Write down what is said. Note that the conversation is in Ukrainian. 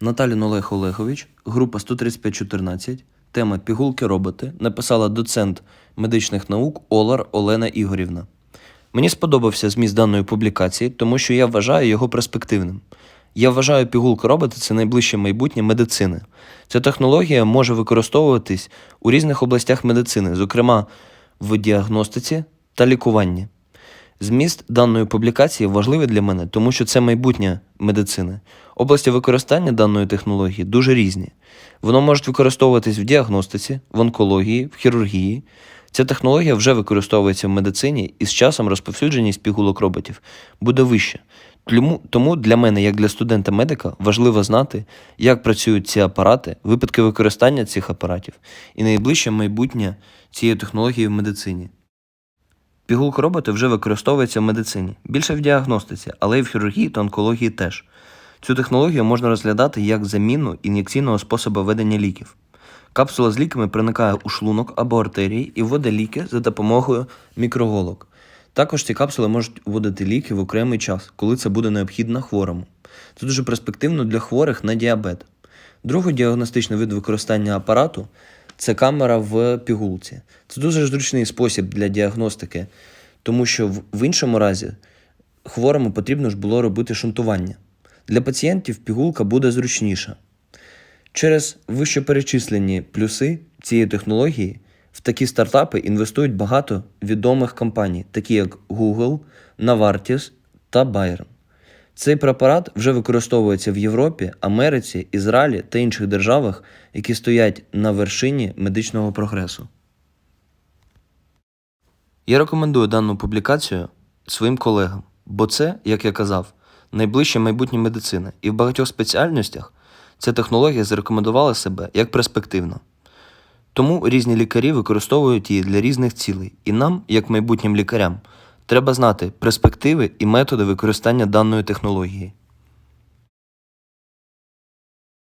Наталін Олег Олегович, група 13514, тема Пігулки роботи написала доцент медичних наук Олар Олена Ігорівна. Мені сподобався зміст даної публікації, тому що я вважаю його перспективним. Я вважаю пігулки роботи це найближче майбутнє медицини. Ця технологія може використовуватись у різних областях медицини, зокрема в діагностиці та лікуванні. Зміст даної публікації важливий для мене, тому що це майбутнє медицини. Області використання даної технології дуже різні. Воно може використовуватись в діагностиці, в онкології, в хірургії. Ця технологія вже використовується в медицині і з часом розповсюдженість пігулок роботів буде. Тому, тому для мене, як для студента-медика, важливо знати, як працюють ці апарати, випадки використання цих апаратів і найближче майбутнє цієї технології в медицині. Пігулка роботи вже використовується в медицині, більше в діагностиці, але й в хірургії та онкології теж. Цю технологію можна розглядати як заміну ін'єкційного способу ведення ліків. Капсула з ліками проникає у шлунок або артерії і вводить ліки за допомогою мікроголок. Також ці капсули можуть вводити ліки в окремий час, коли це буде необхідно хворому. Це дуже перспективно для хворих на діабет. Другий діагностичний вид використання апарату це камера в пігулці. Це дуже зручний спосіб для діагностики, тому що в- іншому разі хворому потрібно ж було робити шунтування. Для пацієнтів пігулка буде зручніша. Через вищеперечислені плюси цієї технології в такі стартапи інвестують багато відомих компаній, такі як Google, Novartis та Bayer. Цей препарат вже використовується в Європі, Америці, Ізраїлі та інших державах, які стоять на вершині медичного прогресу. Я рекомендую дану публікацію своїм колегам, бо це, як я казав, найближче майбутнє медицини, і в багатьох спеціальностях ця технологія зарекомендувала себе як перспективна. Тому різні лікарі використовують її для різних цілей, і нам, як майбутнім лікарям, треба знати перспективи і методи використання даної технології.